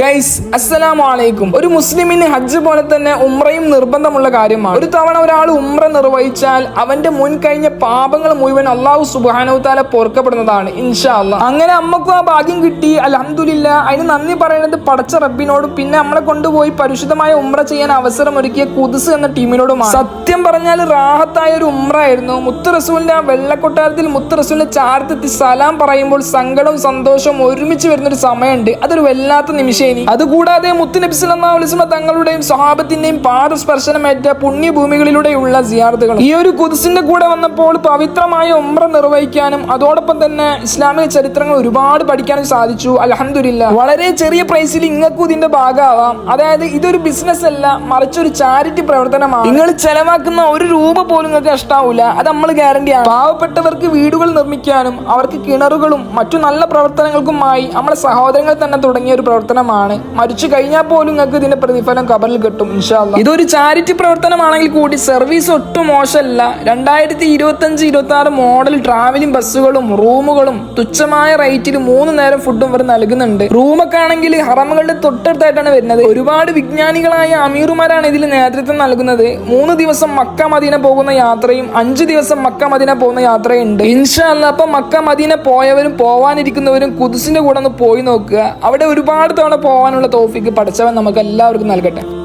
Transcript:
Guys അസ്സലാമു അലൈക്കും ഒരു മുസ്ലിമിന് ഹജ്ജ് പോലെ തന്നെ ഉമ്രയും നിർബന്ധമുള്ള കാര്യമാണ്. ഒരു തവണ ഒരാൾ ഉമ്ര നിർവഹിച്ചാൽ അവന്റെ മുൻ കഴിഞ്ഞ പാപങ്ങൾ മുഴുവൻ അള്ളാഹു സുബാനവത്താല താല പൊറുക്കപ്പെടുന്നതാണ്. ഇൻഷാ അല്ല അങ്ങനെ അമ്മക്കും ആ ഭാഗ്യം കിട്ടി. അലഹമില്ല അതിന് നന്ദി പറയുന്നത് പടച്ച റബ്ബിനോടും പിന്നെ നമ്മളെ കൊണ്ടുപോയി പരിശുദ്ധമായ ഉമ്ര ചെയ്യാൻ അവസരം ഒരുക്കിയ കുതിസ് എന്ന ടീമിനോടുമാണ്. സത്യം പറഞ്ഞാൽ റാഹത്തായ ഒരു ഉമ്ര ആയിരുന്നു മുത്ത് റസൂലിന്റെ ആ വെള്ളക്കൊട്ടാരത്തിൽ മുത്ത് റസൂലിന്റെ ചാരത്തെത്തി സലാം പറയുമ്പോൾ സങ്കടവും സന്തോഷവും ഒരുമിച്ച് വരുന്ന ഒരു സമയമുണ്ട്. അതൊരു വല്ലാത്ത നിമിഷേനി അതുകൂടാതെ മുത്ത് നബി സല്ലല്ലാഹു അലൈഹി വസല്ലം തങ്ങളുടെയും സ്വഹാബത്തിന്റെയും പാദസ്പർശനമേറ്റ പുണ്യഭൂമികളിലൂടെയുള്ള സിയാർത്തുകൾ ഈ ഒരു കുതിസിന്റെ കൂടെ വന്നപ്പോൾ പവിത്രമായ ഉംറ നിർവഹിക്കാനും അതോടൊപ്പം തന്നെ ഇസ്ലാമിക ചരിത്രങ്ങൾ ഒരുപാട് പഠിക്കാനും സാധിച്ചു. അലഹമില്ല വളരെ ചെറിയ പ്രൈസിൽ ഇങ്ങൾക്കും ഇതിന്റെ ഭാഗമാവാം. അതായത് ഇതൊരു ബിസിനസ് അല്ല മറിച്ച് ഒരു ചാരിറ്റി പ്രവർത്തനമാണ്. നിങ്ങൾ ചെലവാക്കുന്ന ഒരു രൂപ പോലും നിങ്ങൾക്ക് നഷ്ടാവൂല. അത് നമ്മൾ ഗ്യാരണ്ടി ആണ്. പാവപ്പെട്ടവർക്ക് വീടുകൾ നിർമ്മിക്കാനും അവർക്ക് കിണറുകളും മറ്റു നല്ല പ്രവർത്തനങ്ങൾക്കുമായി നമ്മളെ സഹോദരങ്ങൾ തന്നെ തുടങ്ങിയ ഒരു പ്രവർത്തനമാണ്. മരിച്ചു കഴിഞ്ഞാൽ പോലും നിങ്ങൾക്ക് ഇതിന്റെ പ്രതിഫലം കബറിൽ കിട്ടും ഇൻഷാല്ല ഇതൊരു ചാരിറ്റി പ്രവർത്തനമാണെങ്കിൽ കൂടി സർവീസ് ഒട്ടും മോശമല്ല. രണ്ടായിരത്തി ഇരുപത്തി അഞ്ച് ഇരുപത്തി ആറ് മോഡൽ ട്രാവലിംഗ് ബസ്സുകളും റൂമുകളും തുച്ഛമായ റേറ്റിൽ മൂന്ന് നേരം ഫുഡും ഇവർ നൽകുന്നുണ്ട്. റൂമൊക്കെ ആണെങ്കിൽ ഹറമുകളുടെ തൊട്ടടുത്തായിട്ടാണ് വരുന്നത്. ഒരുപാട് വിജ്ഞാനികളായ അമീറുമാരാണ് ഇതിൽ നേതൃത്വം നൽകുന്നത്. മൂന്ന് ദിവസം മക്ക മദീന പോകുന്ന യാത്രയും അഞ്ച് ദിവസം മക്ക മദീന പോകുന്ന യാത്രയും ഉണ്ട് ഇൻഷാല്ല അപ്പൊ മക്ക മദീന പോയവരും പോവാനിരിക്കുന്നവരും കുതിസിന്റെ കൂടെ ഒന്ന് പോയി നോക്കുക. അവിടെ ഒരുപാട് തവണ പോകാനുള്ള തോഫിക്ക് പഠിച്ചവൻ നമുക്ക് എല്ലാവർക്കും നൽകട്ടെ.